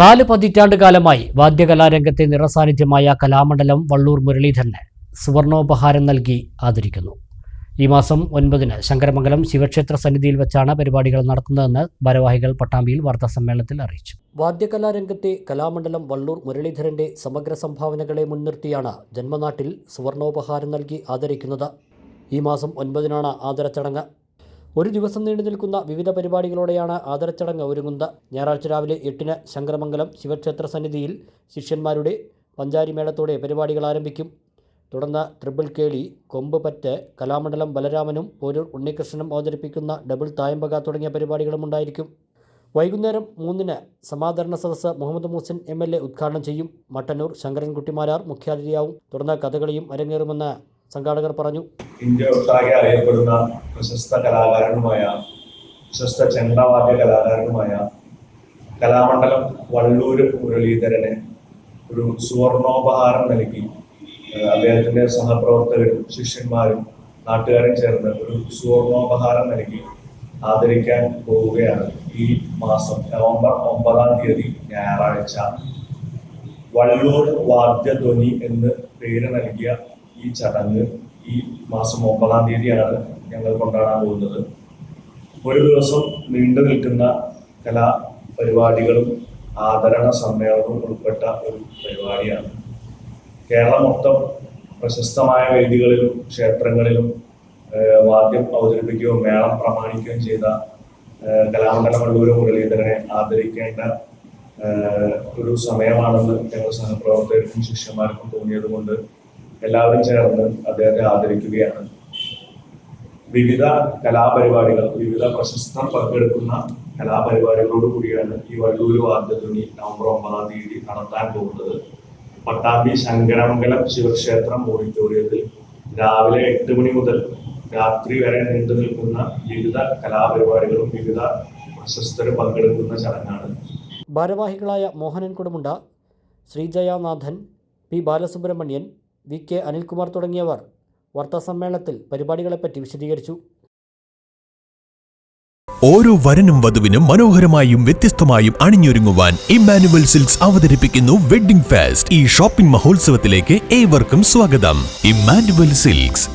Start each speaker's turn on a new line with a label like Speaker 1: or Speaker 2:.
Speaker 1: നാല് പതിറ്റാണ്ട് കാലമായി വാദ്യകലാരംഗത്തെ നിറസാന്നിധ്യമായ കലാമണ്ഡലം വള്ളൂർ മുരളീധരന് സുവർണോപഹാരം നൽകി ആദരിക്കുന്നു. ഈ മാസം ഒൻപതിന് ശങ്കരമംഗലം ശിവക്ഷേത്ര സന്നിധിയിൽ വെച്ചാണ് പരിപാടികൾ നടത്തുന്നതെന്ന് ഭാരവാഹികൾ പട്ടാമ്പിയിൽ വാർത്താ സമ്മേളനത്തിൽ അറിയിച്ചു. വാദ്യകലാരംഗത്തെ കലാമണ്ഡലം വള്ളൂർ മുരളീധരന്റെ സമഗ്ര സംഭാവനകളെ മുൻനിർത്തിയാണ് ജന്മനാട്ടിൽ സുവർണോപഹാരം നൽകി ആദരിക്കുന്നത്. ഈ മാസം ഒൻപതിനാണ് ആദരച്ചടങ്ങ്. ഒരു ദിവസം നീണ്ടു നിൽക്കുന്ന വിവിധ പരിപാടികളോടെയാണ് ആദരച്ചടങ്ങ് ഒരുങ്ങുന്നത്. ഞായറാഴ്ച രാവിലെ എട്ടിന് ശങ്കരമംഗലം ശിവക്ഷേത്ര സന്നിധിയിൽ ശിഷ്യന്മാരുടെ പഞ്ചാരിമേളത്തോടെ പരിപാടികൾ ആരംഭിക്കും. തുടർന്ന് ട്രിപ്പിൾ കേളി കൊമ്പ് പറ്റ് കലാമണ്ഡലം ബലരാമനും പോരൂർ ഉണ്ണികൃഷ്ണനും അവതരിപ്പിക്കുന്ന ഡബിൾ തായമ്പക തുടങ്ങിയ പരിപാടികളും ഉണ്ടായിരിക്കും. വൈകുന്നേരം മൂന്നിന് സമാദരണ സദസ്സ് Muhammad Muhsin M L A ഉദ്ഘാടനം ചെയ്യും. മട്ടന്നൂർ ശങ്കരൻകുട്ടിമാരാർ മുഖ്യാതിഥിയാവും. തുടർന്ന് കഥകളിയും അരങ്ങേറുമെന്ന് സംഘാടകർ പറഞ്ഞു.
Speaker 2: ഇന്ത്യ ഒട്ടാകെ അറിയപ്പെടുന്ന പ്രശസ്ത കലാകാരനുമായ പ്രശസ്ത ചെണ്ടവാദ്യ കലാകാരനുമായ കലാമണ്ഡലം വള്ളൂര് മുരളീധരന് ഒരു സുവർണോപഹാരം നൽകി. അദ്ദേഹത്തിന്റെ സഹപ്രവർത്തകരും ശിഷ്യന്മാരും നാട്ടുകാരും ചേർന്ന് ഒരു സുവർണോപഹാരം നൽകി ആദരിക്കാൻ പോവുകയാണ് ഈ മാസം നവംബർ ഒമ്പതാം തീയതി ഞായറാഴ്ച. വള്ളൂർ വാദ്യധ്വനി എന്ന് പേര് നൽകിയ ഈ ചടങ്ങ് ഈ മാസം ഒമ്പതാം തീയതിയാണ് ഞങ്ങൾ കൊണ്ടാടാൻ പോകുന്നത്. ഒരു ദിവസം നീണ്ടു നിൽക്കുന്ന കലാ പരിപാടികളും ആദരണ സമ്മേളനവും ഉൾപ്പെട്ട ഒരു പരിപാടിയാണ്. കേരളം മൊത്തം പ്രശസ്തമായ വേദികളിലും ക്ഷേത്രങ്ങളിലും വാദ്യം അവതരിപ്പിക്കുകയും മേളം പ്രമാണിക്കുകയും ചെയ്ത ഏഹ്, കലാമണ്ഡലം വള്ളൂര് മുരളീധരനെ ആദരിക്കേണ്ട ഒരു സമയമാണെന്ന് ഞങ്ങൾ സഹപ്രവർത്തകർക്കും ശിഷ്യന്മാർക്കും തോന്നിയത് കൊണ്ട് എല്ലാവരും ചേർന്ന് അദ്ദേഹത്തെ ആദരിക്കുകയാണ്. വിവിധ കലാപരിപാടികൾ വിവിധ പ്രശസ്തം പങ്കെടുക്കുന്ന കലാപരിപാടികളോട് കൂടിയാണ് ഈ വള്ളൂര് വാദ്യധ്വനി നവംബർ ഒമ്പതാം തീയതി നടത്താൻ പോകുന്നത്. പട്ടാമ്പി ശങ്കരമംഗലം ശിവക്ഷേത്രം ഓഡിറ്റോറിയത്തിൽ രാവിലെ എട്ട് മണി മുതൽ രാത്രി വരെ നീണ്ടു നിൽക്കുന്ന വിവിധ കലാപരിപാടികളും വിവിധ പ്രശസ്തരും പങ്കെടുക്കുന്ന ചടങ്ങാണ്.
Speaker 1: ഭാരവാഹികളായ Mohanan Kudumunda Sreejayanathan P Balasubramanian V K Anilkumar തുടങ്ങിയവർ വാർത്താസമ്മേളനത്തിൽ പരിപാടികളെപ്പറ്റി വിശദീകരിച്ചു.
Speaker 3: ഓരോ വരനും വധുവിനും മനോഹരമായും വ്യത്യസ്തമായും അണിഞ്ഞൊരുങ്ങുവാൻ ഇമ്മാനുവൽ സിൽക്സ് അവതരിപ്പിക്കുന്നു വെഡ്ഡിംഗ് ഫാസ്റ്റ്. ഈ ഷോപ്പിംഗ് മഹോത്സവത്തിലേക്ക് ഏവർക്കും സ്വാഗതം. Emmanuel Silks.